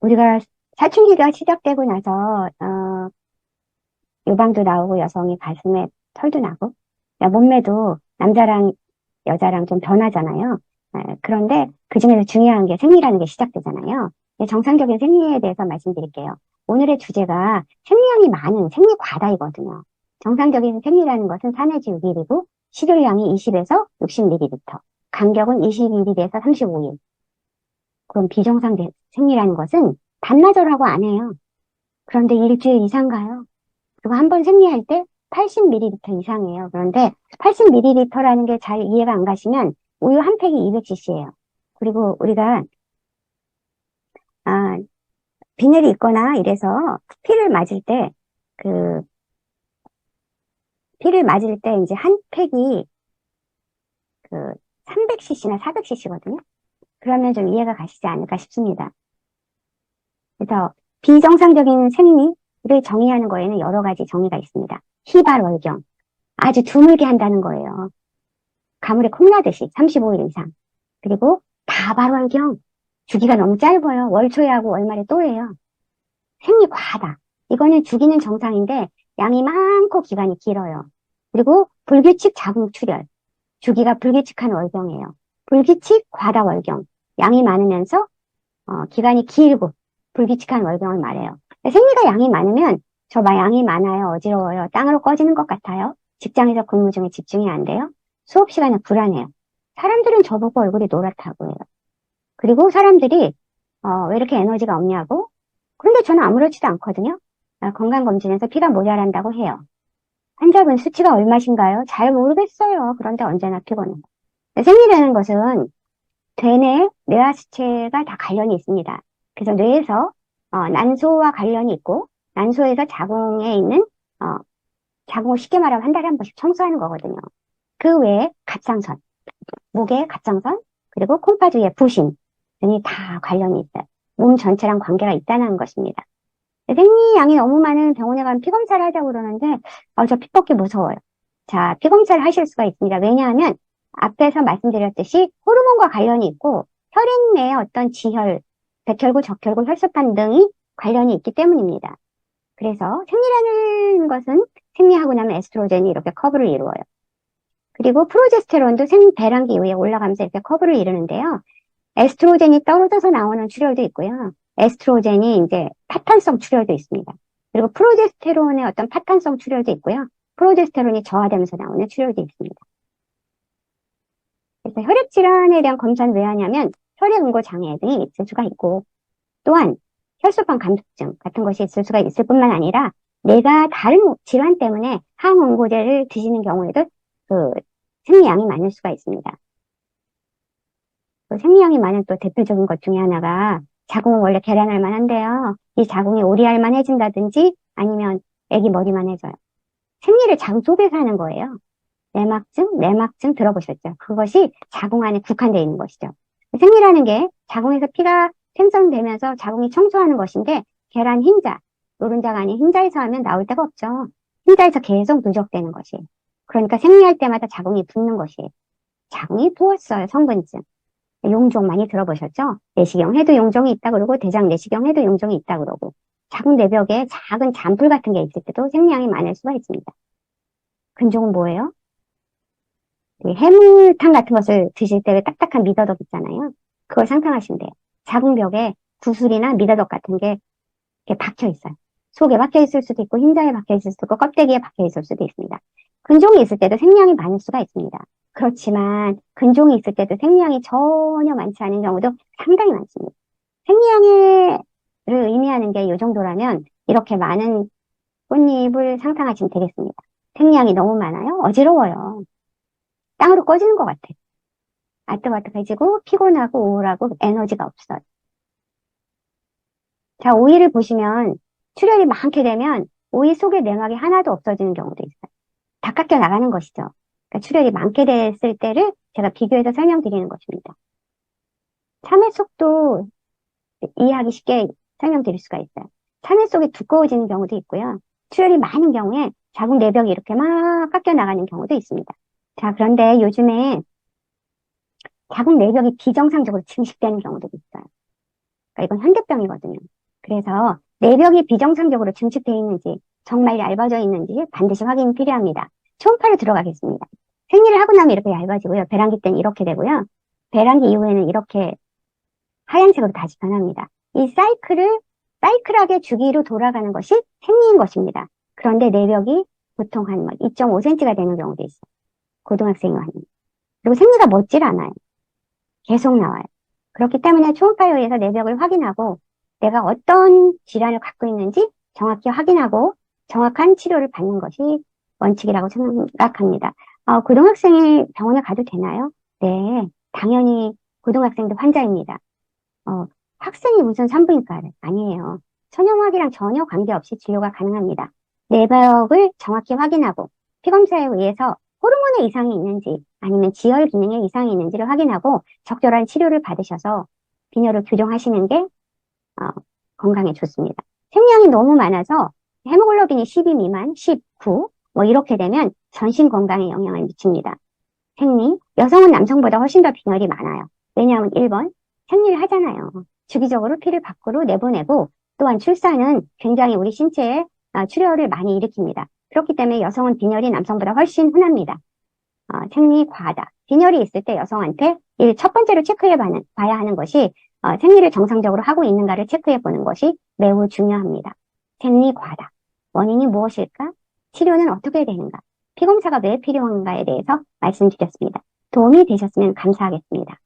우리가 사춘기가 시작되고 나서 어, 요방도 나오고 여성이 가슴에 털도 나고 야, 몸매도 남자랑 여자랑 좀 변하잖아요. 아, 그런데 그 중에서 중요한 게 생리라는 게 시작되잖아요. 네, 정상적인 생리에 대해서 말씀드릴게요. 오늘의 주제가 생리량이 많은 생리과다이거든요. 정상적인 생리라는 것은 4 내지 6일이고 식욕량이 20에서 60ml, 간격은 22일에서 35일. 그럼 비정상 생리라는 것은 반나절하고 안 해요. 그런데 일주일 이상 가요. 그리고 한 번 생리할 때 80ml 이상이에요. 그런데 80ml라는 게 잘 이해가 안 가시면 우유 한 팩이 200cc예요. 그리고 우리가 아, 비늘이 있거나 이래서 피를 맞을 때 그 피를 맞을 때 이제 한 팩이 그 300cc나 400cc거든요. 그러면 좀 이해가 가시지 않을까 싶습니다. 그래서 비정상적인 생리를 정의하는 거에는 여러 가지 정의가 있습니다. 희발월경. 아주 드물게 한다는 거예요. 가물에 콩나듯이 35일 이상. 그리고 다발월경. 주기가 너무 짧아요. 월초에하고 월말에 또 해요. 생리 과하다. 이거는 주기는 정상인데 양이 많고 기간이 길어요. 그리고 불규칙 자궁 출혈. 주기가 불규칙한 월경이에요. 불규칙 과다 월경. 양이 많으면서 어, 기간이 길고 불규칙한 월경을 말해요. 생리가 양이 많으면 저 양이 많아요. 어지러워요. 땅으로 꺼지는 것 같아요. 직장에서 근무 중에 집중이 안 돼요. 수업 시간에 불안해요. 사람들은 저보고 얼굴이 노랗다고 해요. 그리고 사람들이 어, 왜 이렇게 에너지가 없냐고? 그런데 저는 아무렇지도 않거든요. 아, 건강검진에서 피가 모자란다고 해요. 환자분 수치가 얼마신가요? 잘 모르겠어요. 그런데 언제나 피곤해요. 생리라는 것은 되뇌 뇌하수체가 다 관련이 있습니다. 그래서 뇌에서 어, 난소와 관련이 있고 난소에서 자궁에 있는 어, 자궁을 쉽게 말하면 한 달에 한 번씩 청소하는 거거든요. 그 외에 갑상선, 목의 갑상선, 그리고 콩팥 위의 부신 등이 다 관련이 있어요. 몸 전체랑 관계가 있다는 것입니다. 생리양이 너무 많은 병원에 가면 피검사를 하자고 그러는데 어, 저 피뽑기 무서워요. 자, 피검사를 하실 수가 있습니다. 왜냐하면 앞에서 말씀드렸듯이 호르몬과 관련이 있고 혈액 내에 어떤 지혈, 백혈구, 적혈구, 혈소판 등이 관련이 있기 때문입니다. 그래서 생리라는 것은 생리하고 나면 에스트로겐이 이렇게 커브를 이루어요. 그리고 프로제스테론도 생 배란기 이후에 올라가면서 이렇게 커브를 이루는데요. 에스트로겐이 떨어져서 나오는 출혈도 있고요. 에스트로겐이 이제 파탄성 출혈도 있습니다. 그리고 프로제스테론의 어떤 파탄성 출혈도 있고요. 프로제스테론이 저하되면서 나오는 출혈도 있습니다. 그래서 혈액 질환에 대한 검사는 왜 하냐면 혈액 응고 장애 등이 있을 수가 있고 또한 혈소판 감소증 같은 것이 있을 수가 있을 뿐만 아니라 내가 다른 질환 때문에 항응고제를 드시는 경우에도 그 생리양이 많을 수가 있습니다. 그 생리양이 많은 또 대표적인 것 중에 하나가 자궁은 원래 계란할 만 한데요. 이 자궁이 오리할 만해진다든지 아니면 애기 머리만 해져요. 생리를 자궁 속에서 하는 거예요. 내막증, 내막증 들어보셨죠? 그것이 자궁 안에 국한되어 있는 것이죠. 생리라는 게 자궁에서 피가 생성되면서 자궁이 청소하는 것인데 계란 흰자, 노른자가 아닌 흰자에서 하면 나올 데가 없죠. 흰자에서 계속 누적되는 것이. 그러니까 생리할 때마다 자궁이 붓는 것이. 자궁이 부었어요, 성분증. 용종 많이 들어보셨죠? 내시경 해도 용종이 있다 그러고 대장 내시경 해도 용종이 있다 그러고 자궁 내벽에 작은 잔불 같은 게 있을 때도 생리량이 많을 수가 있습니다. 근종은 뭐예요? 해물탕 같은 것을 드실 때 왜 딱딱한 미더덕 있잖아요. 그걸 상상하시면 돼요. 자궁벽에 구슬이나 미더덕 같은 게 이렇게 박혀 있어요. 속에 박혀 있을 수도 있고 흰자에 박혀 있을 수도 있고 껍데기에 박혀 있을 수도 있습니다. 근종이 있을 때도 생량이 많을 수가 있습니다. 그렇지만 근종이 있을 때도 생리량이 전혀 많지 않은 경우도 상당히 많습니다. 생리량을 의미하는 게 이 정도라면 이렇게 많은 꽃잎을 상상하시면 되겠습니다. 생리량이 너무 많아요? 어지러워요. 땅으로 꺼지는 것 같아. 아뜨아뜨해지고 피곤하고 우울하고 에너지가 없어요. 자, 오이를 보시면 출혈이 많게 되면 오이 속에 내막이 하나도 없어지는 경우도 있어요. 다 깎여 나가는 것이죠. 그러니까 출혈이 많게 됐을 때를 제가 비교해서 설명드리는 것입니다. 참외 속도 이해하기 쉽게 설명드릴 수가 있어요. 참외 속이 두꺼워지는 경우도 있고요. 출혈이 많은 경우에 자궁 내벽이 이렇게 막 깎여 나가는 경우도 있습니다. 자, 그런데 요즘에 자궁 내벽이 비정상적으로 증식되는 경우도 있어요. 그러니까 이건 현대병이거든요. 그래서 내벽이 비정상적으로 증축되어 있는지 정말 얇아져 있는지 반드시 확인이 필요합니다. 초음파로 들어가겠습니다. 생리를 하고 나면 이렇게 얇아지고요. 배란기 때는 이렇게 되고요. 배란기 이후에는 이렇게 하얀색으로 다시 변합니다. 이 사이클을 사이클하게 주기로 돌아가는 것이 생리인 것입니다. 그런데 내벽이 보통 한 2.5cm가 되는 경우도 있어요. 고등학생이 왔는. 그리고 생리가 멋질 않아요. 계속 나와요. 그렇기 때문에 초음파에 의해서 내벽을 확인하고 내가 어떤 질환을 갖고 있는지 정확히 확인하고 정확한 치료를 받는 것이 원칙이라고 생각합니다. 어, 고등학생이 병원에 가도 되나요? 네, 당연히 고등학생도 환자입니다. 어, 학생이 무슨 산부인과를 아니에요. 천연화기랑 전혀 관계없이 진료가 가능합니다. 내벽을 정확히 확인하고 피검사에 의해서 호르몬의 이상이 있는지 아니면 지혈 기능에 이상이 있는지를 확인하고 적절한 치료를 받으셔서 빈혈을 교정하시는 게 어, 건강에 좋습니다. 생리량이 너무 많아서 헤모글로빈이 12 미만, 19, 뭐 이렇게 되면 전신 건강에 영향을 미칩니다. 생리, 여성은 남성보다 훨씬 더 빈혈이 많아요. 왜냐하면 1번, 생리를 하잖아요. 주기적으로 피를 밖으로 내보내고 또한 출산은 굉장히 우리 신체에 아, 출혈을 많이 일으킵니다. 그렇기 때문에 여성은 빈혈이 남성보다 훨씬 흔합니다. 어, 생리 과다. 빈혈이 있을 때 여성한테 이첫 번째로 체크해 봐야 하는 것이 어, 생리를 정상적으로 하고 있는가를 체크해 보는 것이 매우 중요합니다. 생리 과다. 원인이 무엇일까? 치료는 어떻게 되는가? 피검사가 왜 필요한가에 대해서 말씀드렸습니다. 도움이 되셨으면 감사하겠습니다.